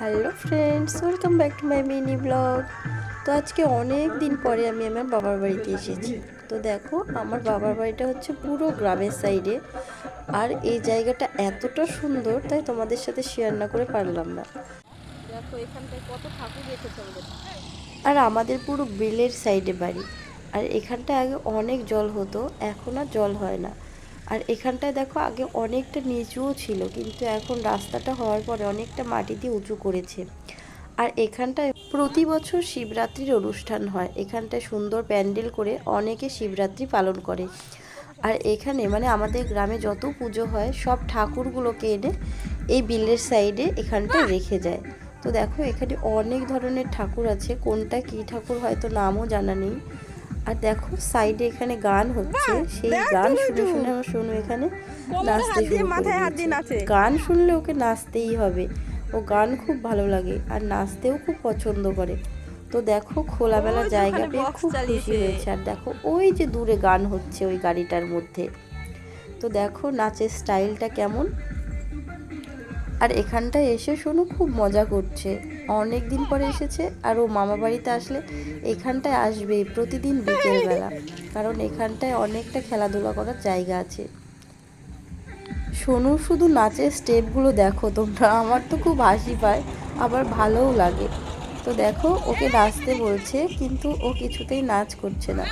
Hello friends welcome back to my mini blog. তো আজকে অনেক দিন পরে আমি আমার বাবার বাড়িতে এসেছি। তো দেখো আমার বাবার বাড়িটা হচ্ছে পুরো গ্রামের সাইডে আর এই জায়গাটা এতটা সুন্দর তাই তোমাদের সাথে শেয়ার না করে পারলাম না। দেখো এখানটায় কত ঠাকুর রেখেছে আর আমাদের পুরো বিলের সাইডে বাড়ি। আর এখানটায় আগে অনেক জল হতো এখন আর জল হয় না। আর এখানটায় দেখো আগে অনেকটা নিচুও ছিল, কিন্তু এখন রাস্তাটা হওয়ার পরে অনেকটা মাটি দিয়ে উঁচু করেছে। আর এখানটায় প্রতি বছর শিবরাত্রির অনুষ্ঠান হয়। এখানটায় সুন্দর প্যান্ডেল করে অনেকে শিবরাত্রি পালন করে। আর এখানে মানে আমাদের গ্রামে যত পুজো হয়, সব ঠাকুরগুলোকে এনে এই বিলের সাইডে এখানটায় রেখে যায়। তো দেখো এখানে অনেক ধরনের ঠাকুর আছে। কোনটা কি ঠাকুর হয়তো নামও জানা নেই। আর দেখো সাইডে এখানে গান হচ্ছে। সেই গান শুনে শুনে আমার শোনো এখানে নাচতে শুরু মাথায় হাত দিয়ে গান শুনলে ওকে নাচতেই হবে। ও গান খুব ভালো লাগে আর নাচতেও খুব পছন্দ করে। তো দেখো খোলামেলা ওই জায়গা পেয়ে খুব খুশি হয়েছে। আর দেখো ওই যে দূরে গান হচ্ছে ওই গাড়িটার মধ্যে। তো দেখো নাচের স্টাইলটা কেমন? আর এখানটায় এসে শোনো খুব মজা করছে। অনেক দিন পরে এসেছে আর ও মামা বাড়িতে আসলে এখানটায় আসবেই প্রতিদিন বিকেলবেলা। কারণ এখানটায় অনেকটা খেলাধুলা করার জায়গা আছে। সোনু, শুধু নাচের স্টেপগুলো দেখো তোমরা। আমার তো খুব হাসি পায়, আবার ভালোও লাগে। তো দেখো, ওকে নাচতে বলছে, কিন্তু ও কিছুতেই নাচ করছে না।